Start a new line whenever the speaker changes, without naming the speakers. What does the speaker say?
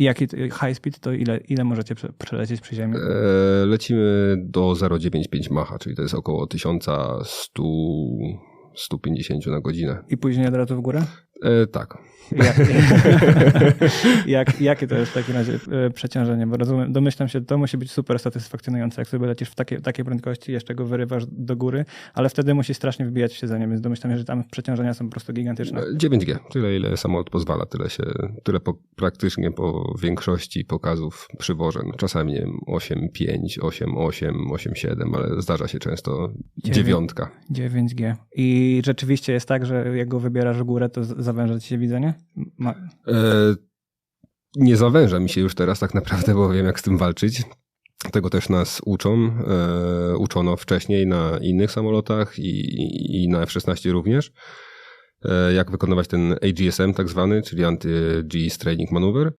I jaki high speed to ile, ile możecie prze, przelecieć przy ziemi?
E, lecimy do 0,95 Macha, czyli to jest około 1100 150 na godzinę.
I później od razu w górę?
E, tak.
Jak, jak, jakie to jest w takim razie e, przeciążenie? Bo rozumiem, domyślam się, to musi być super satysfakcjonujące, jak sobie lecisz w takiej, takiej prędkości, jeszcze go wyrywasz do góry, ale wtedy musi strasznie wbijać w siedzenie, więc domyślam się, że tam przeciążenia są po prostu gigantyczne.
E, 9G, tyle ile samolot pozwala, tyle się, tyle po, praktycznie po większości pokazów przywożę. No, czasami nie wiem, 8,5, 8,8, 8,7, ale zdarza się często dziewiątka.
9G. I rzeczywiście jest tak, że jak go wybierasz górę, to zawęża ci się widzenie? Ma...
E, nie zawęża mi się już teraz tak naprawdę, bo wiem jak z tym walczyć. Tego też nas uczą. E, uczono wcześniej na innych samolotach i, i na F-16 również. E, jak wykonywać ten AGSM tak zwany, czyli Anti-G Training Maneuver.